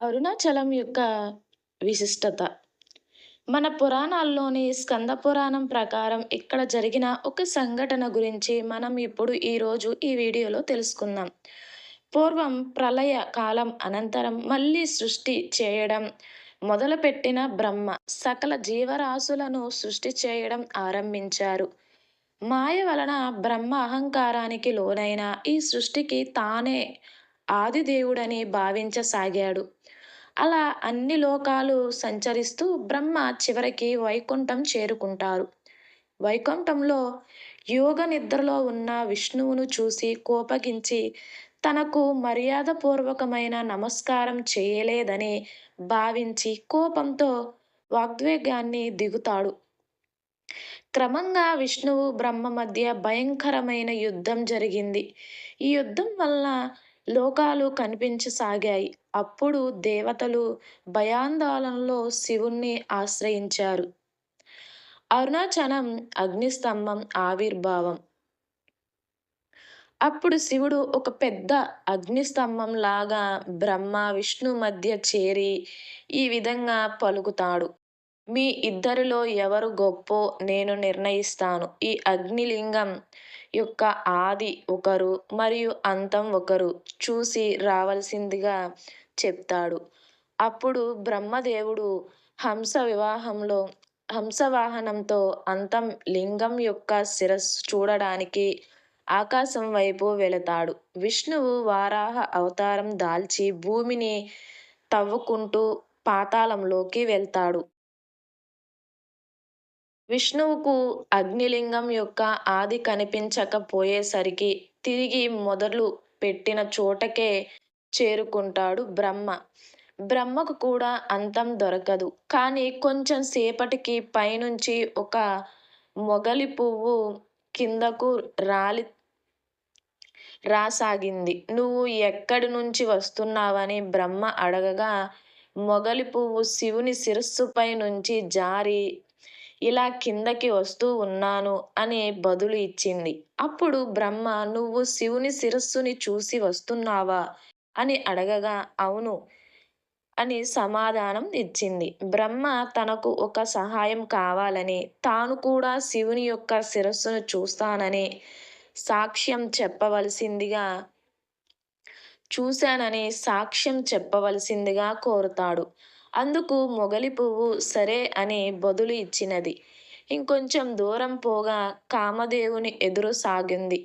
అరుణాచలం యొక్క విశిష్టత. మన పురాణాల్లోని స్కంద పురాణం ప్రకారం ఇక్కడ జరిగిన ఒక సంఘటన గురించి మనం ఇప్పుడు ఈరోజు ఈ వీడియోలో తెలుసుకుందాం. పూర్వం ప్రళయ కాలం అనంతరం మళ్ళీ సృష్టి చేయడం మొదలుపెట్టిన బ్రహ్మ సకల జీవరాశులను సృష్టి చేయడం ఆరంభించారు. మాయ వలన బ్రహ్మ అహంకారానికి లోనైన ఈ సృష్టికి తానే ఆదిదేవుడని భావించసాగాడు. అలా అన్ని లోకాలు సంచరిస్తూ బ్రహ్మ చివరికి వైకుంఠం చేరుకుంటారు. వైకుంఠంలో యోగ నిద్రలో ఉన్న విష్ణువును చూసి కోపగించి తనకు మర్యాదపూర్వకమైన నమస్కారం చేయలేదని భావించి కోపంతో వాగ్వేగాన్ని దిగుతాడు. క్రమంగా విష్ణువు బ్రహ్మ మధ్య భయంకరమైన యుద్ధం జరిగింది. ఈ యుద్ధం వల్ల లోకాలు కనిపించసాగాయి. అప్పుడు దేవతలు భయాందోళనలో శివుణ్ణి ఆశ్రయించారు. అరుణాచలం అగ్నిస్తంభం ఆవిర్భావం. అప్పుడు శివుడు ఒక పెద్ద అగ్నిస్తంభం లాగా బ్రహ్మ విష్ణు మధ్య చేరి ఈ విధంగా పలుకుతాడు. మీ ఇద్దరిలో ఎవరు గొప్పో నేను నిర్ణయిస్తాను. ఈ అగ్నిలింగం యొక్క ఆది ఒకరు మరియు అంతం ఒకరు చూసి రావలసిందిగా చెప్తాడు. అప్పుడు బ్రహ్మదేవుడు హంస వివాహంలో హంసవాహనంతో అంతం లింగం యొక్క శిరస్సు చూడడానికి ఆకాశం వైపు వెళతాడు. విష్ణువు వారాహ అవతారం దాల్చి భూమిని తవ్వుకుంటూ పాతాళంలోకి వెళ్తాడు. విష్ణువుకు అగ్నిలింగం యొక్క ఆది కనిపించకపోయేసరికి తిరిగి మొదలు పెట్టిన చోటకే చేరుకుంటాడు బ్రహ్మ. బ్రహ్మకు కూడా అంతం దొరకదు. కానీ కొంచెం సేపటికి పైనుంచి ఒక మొగలి పువ్వు కిందకు రాలి రాసాగింది. నువ్వు ఎక్కడి నుంచి వస్తున్నావని బ్రహ్మ అడగగా మొగలి పువ్వు శివుని శిరస్సుపై నుంచి జారి ఇలా కిందకి వస్తూ ఉన్నాను అనే బదులు ఇచ్చింది. అప్పుడు బ్రహ్మ నువ్వు శివుని శిరస్సుని చూసి వస్తున్నావా? అని అడగగా అవును అని సమాధానం ఇచ్చింది. బ్రహ్మ తనకు ఒక సహాయం కావాలని తాను కూడా శివుని యొక్క శిరస్సును చూస్తానని సాక్ష్యం చెప్పవలసిందిగా చూశానని సాక్ష్యం చెప్పవలసిందిగా కోరుతాడు. అందుకు మొగలి పువ్వు సరే అని బదులు ఇచ్చినది. ఇంకొంచెం దూరం పోగా కామదేవుని ఎదురు సాగింది.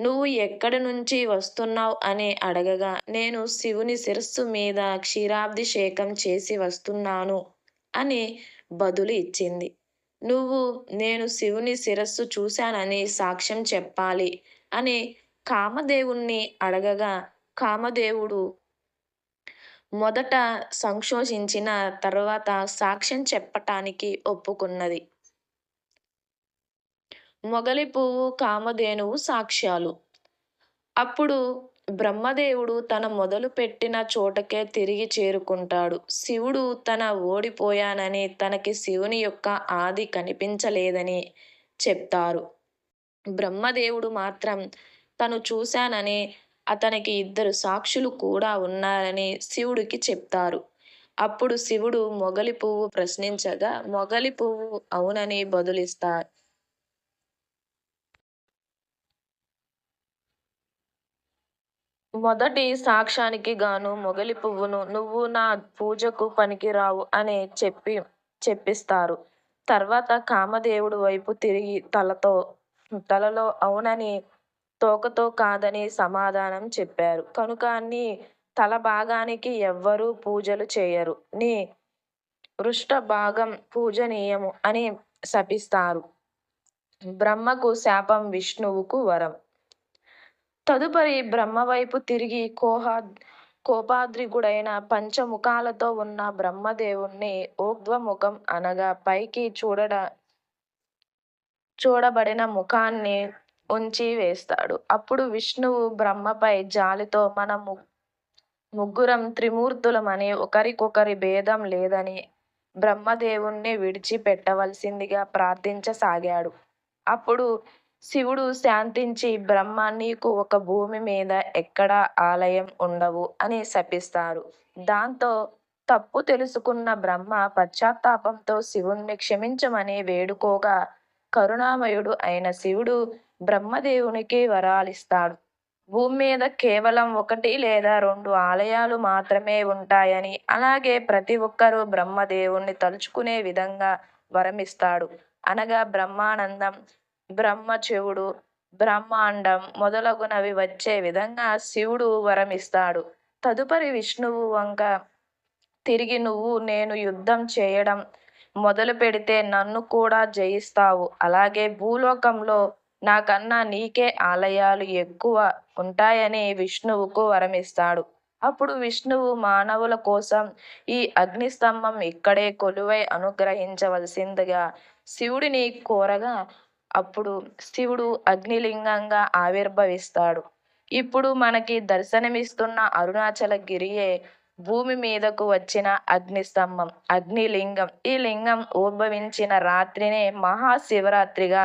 నువ్వు ఎక్కడి నుంచి వస్తున్నావు అని అడగగా నేను శివుని శిరస్సు మీద క్షీరాబ్దిషేకం చేసి వస్తున్నాను అని బదులు ఇచ్చింది. నువ్వు నేను శివుని శిరస్సు చూశానని సాక్ష్యం చెప్పాలి అని కామదేవుణ్ణి అడగగా కామదేవుడు మొదట సంశోషించిన తర్వాత సాక్ష్యం చెప్పటానికి ఒప్పుకున్నది. మొగలి పువ్వు కామధేనువు సాక్ష్యాలు. అప్పుడు బ్రహ్మదేవుడు తన మొదలు పెట్టిన చోటకే తిరిగి చేరుకుంటాడు. శివుడు తన ఓడిపోయానని తనకి శివుని యొక్క ఆది కనిపించలేదని చెప్తారు. బ్రహ్మదేవుడు మాత్రం తను చూశానని అతనికి ఇద్దరు సాక్షులు కూడా ఉన్నారని శివుడికి చెప్తారు. అప్పుడు శివుడు మొగలి పువ్వు ప్రశ్నించగా మొగలి పువ్వు అవునని బదులిస్తారు మొదటి సాక్ష్యానికి గాను మొగలి పువ్వును నువ్వు నా పూజకు పనికిరావు అని చెప్పి చెప్పిస్తారు. తర్వాత కామదేవుడు వైపు తిరిగి తలతో తలలో అవునని తోకతో కాదని సమాధానం చెప్పారు. కనుక నీ తల భాగానికి ఎవ్వరూ పూజలు చేయరు. నీ పృష్ఠ భాగం పూజనీయము అని శపిస్తారు. బ్రహ్మకు శాపం విష్ణువుకు వరం. తదుపరి బ్రహ్మ వైపు తిరిగి కోహా కోపాద్రిగుడైన పంచముఖాలతో ఉన్న బ్రహ్మదేవుణ్ణి ఊర్ధ్వముఖం అనగా పైకి చూడడ చూడబడిన ముఖాన్ని ఉంచి వేస్తాడు. అప్పుడు విష్ణువు బ్రహ్మపై జాలితో మన ముగ్గురం త్రిమూర్తులమని ఒకరికొకరి భేదం లేదని బ్రహ్మదేవుణ్ణి విడిచిపెట్టవలసిందిగా ప్రార్థించసాగాడు. అప్పుడు శివుడు శాంతించి బ్రహ్మ నీకు ఒక భూమి మీద ఎక్కడా ఆలయం ఉండవు అని శపిస్తారు దాంతో తప్పు తెలుసుకున్న బ్రహ్మ పశ్చాత్తాపంతో శివుణ్ణి క్షమించమని వేడుకోగా కరుణామయుడు అయిన శివుడు బ్రహ్మదేవునికి వరాలిస్తాడు. భూమి మీద కేవలం ఒకటి లేదా రెండు ఆలయాలు మాత్రమే ఉంటాయని అలాగే ప్రతి ఒక్కరూ బ్రహ్మదేవుణ్ణి తలుచుకునే విధంగా వరమిస్తాడు. అనగా బ్రహ్మానందం బ్రహ్మ చెవుడు బ్రహ్మాండం మొదలగునవి వచ్చే విధంగా శివుడు వరమిస్తాడు. తదుపరి విష్ణువు వంక తిరిగి నువ్వు నేను యుద్ధం చేయడం మొదలు పెడితే నన్ను కూడా జయిస్తావు. అలాగే భూలోకంలో నాకన్నా నీకే ఆలయాలు ఎక్కువ ఉంటాయని విష్ణువుకు వరమిస్తాడు. అప్పుడు విష్ణువు మానవుల కోసం ఈ అగ్నిస్తంభం ఇక్కడే కొలువై అనుగ్రహించవలసిందిగా శివుడిని కోరగా అప్పుడు శివుడు అగ్నిలింగంగా ఆవిర్భవిస్తాడు. ఇప్పుడు మనకి దర్శనమిస్తున్న అరుణాచల గిరియే భూమి మీదకు వచ్చిన అగ్నిస్తంభం అగ్నిలింగం. ఈ లింగం ఉద్భవించిన రాత్రినే మహాశివరాత్రిగా